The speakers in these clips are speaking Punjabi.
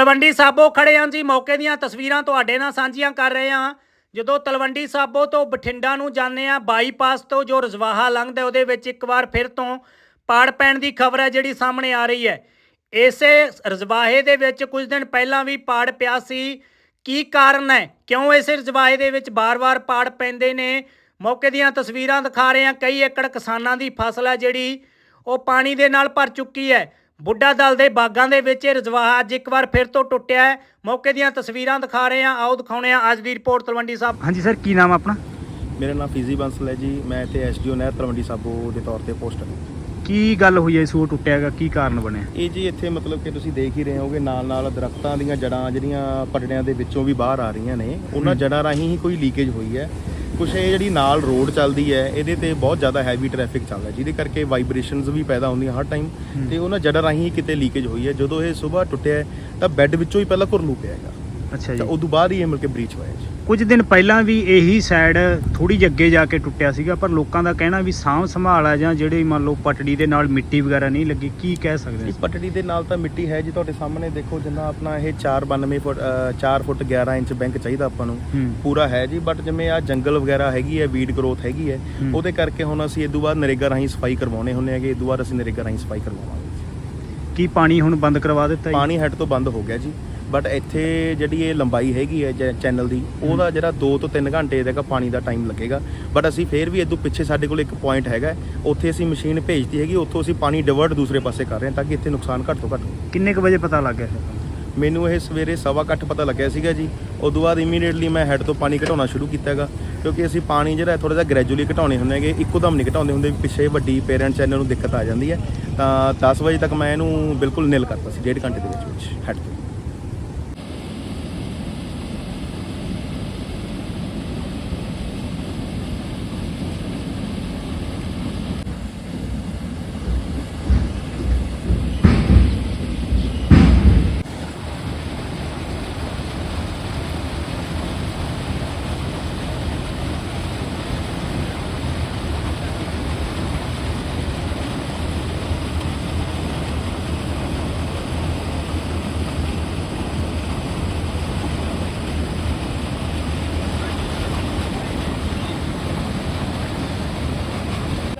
ਤਲਵੰਡੀ ਸਾਬੋ ਖੜੇ ਹਾਂ ਜੀ। ਮੌਕੇ ਦੀਆਂ ਤਸਵੀਰਾਂ ਤੁਹਾਡੇ ਨਾਲ ਸਾਂਝੀਆਂ ਕਰ ਰਹੇ ਹਾਂ ਜਦੋਂ ਤਲਵੰਡੀ ਸਾਬੋ ਤੋਂ ਬਠਿੰਡਾ ਨੂੰ ਜਾਂਦੇ ਆ, ਬਾਈਪਾਸ ਤੋਂ ਜੋ ਰਜਵਾਹਾ ਲੰਘਦਾ ਉਹਦੇ ਵਿੱਚ ਇੱਕ ਵਾਰ ਫਿਰ ਤੋਂ ਪਾੜ ਪੈਣ ਦੀ ਖਬਰ ਹੈ ਜਿਹੜੀ ਸਾਹਮਣੇ ਆ ਰਹੀ ਹੈ। ਇਸੇ ਰਜਵਾਹੇ ਦੇ ਵਿੱਚ ਕੁਝ ਦਿਨ ਪਹਿਲਾਂ ਵੀ ਪਾੜ ਪਿਆ ਸੀ। ਕੀ ਕਾਰਨ ਹੈ? ਕਿਉਂ ਇਸੇ ਰਜਵਾਹੇ ਦੇ ਵਿੱਚ ਬਾਰ-ਬਾਰ ਪਾੜ ਪੈਂਦੇ ਨੇ? ਮੌਕੇ ਦੀਆਂ ਤਸਵੀਰਾਂ ਦਿਖਾ ਰਹੇ ਹਾਂ ਕਈ ਏਕੜ ਕਿਸਾਨਾਂ ਦੀ ਫਸਲ ਹੈ ਜਿਹੜੀ ਉਹ ਪਾਣੀ ਦੇ ਨਾਲ ਭਰ ਚੁੱਕੀ ਹੈ। ਬੁੱਢਾ ਦਲ ਦੇ ਬਾਗਾਂ ਦੇ ਵਿੱਚ ਇਹ ਰਜਵਾਹਾ ਅੱਜ ਇੱਕ ਵਾਰ ਫਿਰ ਤੋਂ ਟੁੱਟਿਆ ਹੈ। ਮੌਕੇ ਦੀਆਂ ਤਸਵੀਰਾਂ ਦਿਖਾ ਰਹੇ ਹਾਂ। ਆਓ ਦਿਖਾਉਣੇ ਆ ਅੱਜ ਦੀ ਰਿਪੋਰਟ ਤਲਵੰਡੀ ਸਾਹਿਬ। ਹਾਂਜੀ ਸਰ ਕੀ ਨਾਮ ਆ ਆਪਣਾ? ਮੇਰਾ ਨਾਮ ਫੀਜ਼ੀ ਬੰਸਲ ਹੈ ਜੀ। ਮੈਂ ਇੱਥੇ ਐਸਡੀਓ ਨਹਿਰ ਤਲਵੰਡੀ ਸਾਬੋ ਦੇ ਤੌਰ ਤੇ ਪੋਸਟ ਹਾਂ ਕੀ ਗੱਲ ਹੋਈ ਹੈ? ਸੂ ਟੁੱਟਿਆਗਾ ਕੀ ਕਾਰਨ ਬਣਿਆ? ਇਹ ਜੀ ਇੱਥੇ ਮਤਲਬ ਕਿ ਤੁਸੀਂ ਦੇਖ ਹੀ ਰਹੇ ਹੋਗੇ ਨਾਲ ਨਾਲ ਦਰਖਤਾਂ ਦੀਆਂ ਜੜਾਂ ਜਿਹੜੀਆਂ ਪਟੜਿਆਂ ਦੇ ਵਿੱਚੋਂ ਵੀ ਬਾਹਰ ਆ ਰਹੀਆਂ ਨੇ ਉਹਨਾਂ ਜੜਾਂ ਰਾਹੀਂ ਹੀ ਕੋਈ ਲੀਕੇਜ ਹੋਈ ਹੈ। ਕੁਛ ਇਹ ਜਿਹੜੀ ਨਾਲ ਰੋਡ ਚੱਲਦੀ ਹੈ ਇਹਦੇ ਤੇ ਬਹੁਤ ਜ਼ਿਆਦਾ ਹੈਵੀ ਟ੍ਰੈਫਿਕ ਚੱਲਦਾ ਜਿਹਦੇ ਕਰਕੇ ਵਾਈਬ੍ਰੇਸ਼ਨਸ ਵੀ ਪੈਦਾ ਹੁੰਦੀਆਂ ਹਰ ਟਾਈਮ ਤੇ ਉਹਨਾਂ ਜੜਾਂ ਰਾਹੀਂ ਕਿਤੇ ਲੀਕੇਜ ਹੋਈ ਹੈ। ਜਦੋਂ ਇਹ ਸਵੇਰ ਟੁੱਟਿਆ ਤਾਂ ਬੈੱਡ ਵਿੱਚੋਂ ਹੀ ਪਹਿਲਾਂ ਘੁਰਲੂ ਪਿਆ ਹੈਗਾ। ਅੱਛਾ ਤਾਂ ਜੀ ਉਦੋਂ ਬਾਅਦ ਹੀ ਇਹ ਮਿਲ ਕੇ ਬ੍ਰੀਚ ਹੋਇਆ ਜੀ। ਕੁਝ ਦਿਨ ਪਹਿਲਾਂ ਵੀ ਇਹੀ ਸਾਈਡ ਥੋੜੀ ਜਿਹੀ ਅੱਗੇ ਜਾ ਕੇ ਟੁੱਟਿਆ ਸੀਗਾ ਪਰ ਲੋਕਾਂ ਦਾ ਕਹਿਣਾ ਵੀ ਸਾਂਭ ਸੰਭਾਲ ਆ ਜਾਂ ਜਿਹੜੇ ਮੰਨ ਲਓ ਪਟੜੀ ਦੇ ਨਾਲ ਮਿੱਟੀ ਵਗੈਰਾ ਨਹੀਂ ਲੱਗੀ ਕੀ ਕਹਿ ਸਕਦੇ ਹਾਂ ਪਟੜੀ ਦੇ ਨਾਲ ਤਾਂ ਮਿੱਟੀ ਹੈ ਜੀ ਤੁਹਾਡੇ ਸਾਹਮਣੇ ਦੇਖੋ ਜਿੰਨਾ ਆਪਣਾ ਇਹ 492 ਫੁੱਟ ਅ, 4 ਫੁੱਟ 11 ਇੰਚ ਬੈਂਕ ਚਾਹੀਦਾ ਆਪਾਂ ਨੂੰ ਪੂਰਾ ਹੈ ਜੀ ਬਟ ਜਿਵੇਂ ਆ ਜੰਗਲ ਵਗੈਰਾ ਹੈਗੀ ਹੈ ਵੀਡ ਗਰੋਥ ਹੈਗੀ ਹੈ। ਉਹਦੇ ਕਰਕੇ ਹੁਣ ਅਸੀਂ ਇਦੋਂ ਬਾਅਦ ਨਰੇਗਾ ਰਾਹੀਂ ਸਫ਼ਾਈ ਕਰਵਾਉਣੇ ਹੁੰਦੇ ਹੈਗੇ ਇਦੋਂ ਬਾਅਦ ਅਸੀਂ ਨਰੇਗਾ ਰਾਹੀਂ ਸਫ਼ਾਈ ਕਰਵਾਵਾਂਗੇ ਕੀ ਪਾਣੀ ਹੁਣ ਬੰਦ ਕਰਵਾ ਦਿੱਤਾ ਜੀ? ਪਾਣੀ ਹੈਡ ਤੋਂ ਬੰਦ ਹੋ ਗਿਆ ਜੀ। ਬਟ ਇੱਥੇ ਜਿਹੜੀ ਇਹ ਲੰਬਾਈ ਹੈਗੀ ਹੈ ਚੈਨਲ ਦੀ ਉਹਦਾ ਜਿਹੜਾ 2 ਤੋਂ 3 ਘੰਟੇ ਤੱਕ ਪਾਣੀ ਦਾ ਟਾਈਮ ਲੱਗੇਗਾ। ਬਟ ਅਸੀਂ ਫੇਰ ਵੀ ਇਦੋਂ ਪਿੱਛੇ ਸਾਡੇ ਕੋਲ ਇੱਕ ਪੁਆਇੰਟ ਹੈਗਾ ਉੱਥੇ ਅਸੀਂ ਮਸ਼ੀਨ ਭੇਜਤੀ ਹੈਗੀ ਉੱਥੋਂ ਅਸੀਂ ਪਾਣੀ ਡਿਵਰਟ ਦੂਸਰੇ ਪਾਸੇ ਕਰ ਰਹੇ ਹਾਂ ਤਾਂ ਕਿ ਇੱਥੇ ਨੁਕਸਾਨ ਘੱਟ ਤੋਂ ਘੱਟ ਕਿੰਨੇ ਕੁ ਵਜੇ ਪਤਾ ਲੱਗ ਗਿਆ? ਮੈਨੂੰ ਇਹ ਸਵੇਰੇ ਸਵਾ ਕੁ ਅੱਠ ਪਤਾ ਲੱਗਿਆ ਸੀਗਾ ਜੀ। ਉਦੋਂ ਬਾਅਦ ਇਮੀਡੀਏਟਲੀ ਮੈਂ ਹੈੱਡ ਤੋਂ ਪਾਣੀ ਘਟਾਉਣਾ ਸ਼ੁਰੂ ਕੀਤਾ ਹੈਗਾ। ਕਿਉਂਕਿ ਅਸੀਂ ਪਾਣੀ ਜਿਹੜਾ ਥੋੜਾ ਜਿਹਾ ਗ੍ਰੈਜੂਅਲੀ ਘਟਾਉਣੇ ਹੁੰਦੇ ਹੈਗੇ ਇੱਕੋ ਦਮ ਨਹੀਂ ਘਟਾਉਂਦੇ ਹੁੰਦੇ ਪਿੱਛੇ ਵੱਡੀ ਪੇਰੈਂਟਸ ਇਹਨਾਂ ਨੂੰ ਦਿੱਕਤ ਆ ਜਾਂਦੀ ਹੈ। ਤਾਂ 10 ਵਜੇ ਤੱਕ ਮੈਂ ਇਹਨੂੰ ਬਿਲਕੁਲ ਨਿਲ ਕਰਤਾ ਸੀ ਡੇਢ ਘੰਟੇ ਦੇ ਵਿੱਚ ਵਿੱਚ ਹੈੱਡ ਤੋਂ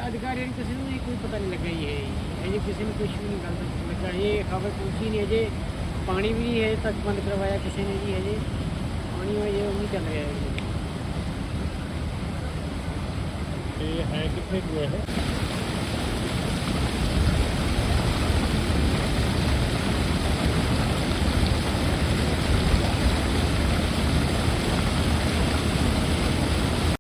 ਅਧਿਕਾਰੀਆਂ ਨੂੰ ਕਿਸੇ ਨੂੰ ਵੀ ਕੋਈ ਪਤਾ ਕਿਸੇ ਨੂੰ ਕੁਝ ਵੀ ਨਹੀਂ ਗੱਲ ਲੱਗਾ ਇਹ ਖਬਰ ਪਹੁੰਚੀ ਨਹੀਂ ਅਜੇ। ਪਾਣੀ ਵੀ ਨਹੀਂ ਹੈ ਤੱਕ ਬੰਦ ਕਰਵਾਇਆ ਕਿਸੇ ਨੇ ਜੀ ਹਜੇ। ਪਾਣੀ ਅਜੇ ਉਹ ਨਹੀਂ ਚੱਲ ਰਿਹਾ ਹੈ ਇਹ ਹੈ ਕਿੱਥੇ ਕੁਆ ਹੈ